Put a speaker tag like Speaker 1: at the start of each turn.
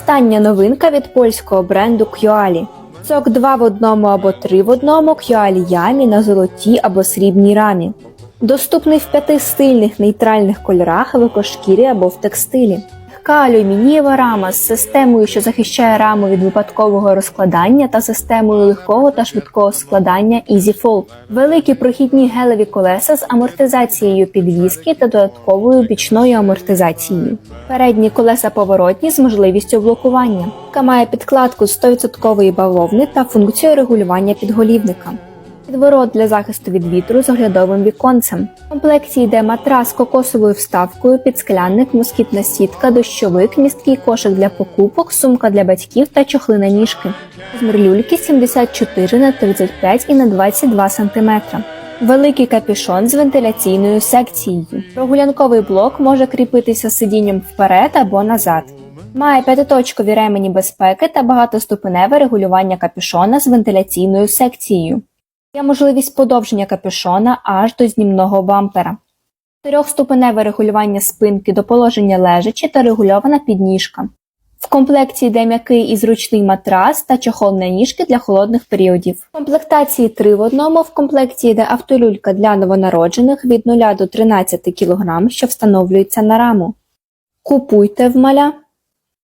Speaker 1: Остання новинка від польського бренду Кьюалі. Сок 2 в одному або 3 в одному кьюалі Ямі на золотій або срібній рамі. Доступний в п'яти стильних нейтральних кольорах в екошкірі або в текстилі. Легка алюмінієва рама з системою, що захищає раму від випадкового розкладання та системою легкого та швидкого складання Easy Fold. Великі прохідні гелеві колеса з амортизацією підвіски та додатковою бічною амортизацією. Передні колеса поворотні з можливістю блокування. Має підкладку з 100% бавовни та функцію регулювання підголівника. Підворот для захисту від вітру з оглядовим віконцем. В комплекті йде матрас з кокосовою вставкою, підсклянник, москітна сітка, дощовик, місткий кошик для покупок, сумка для батьків та чохли на ніжки. Розмір люльки 74 на 35 і на 22 см. Великий капюшон з вентиляційною секцією. Прогулянковий блок може кріпитися сидінням вперед або назад. Має п'ятиточкові ремені безпеки та багатоступеневе регулювання капюшона з вентиляційною секцією. Є можливість подовження капюшона аж до знімного бампера. Трьохступеневе регулювання спинки до положення лежачі та регульована підніжка. В комплекті йде м'який і зручний матрас та чохол на ніжки для холодних періодів. В комплектації 3 в одному в комплекті йде автолюлька для новонароджених від 0 до 13 кг, що встановлюється на раму. Купуйте в маля.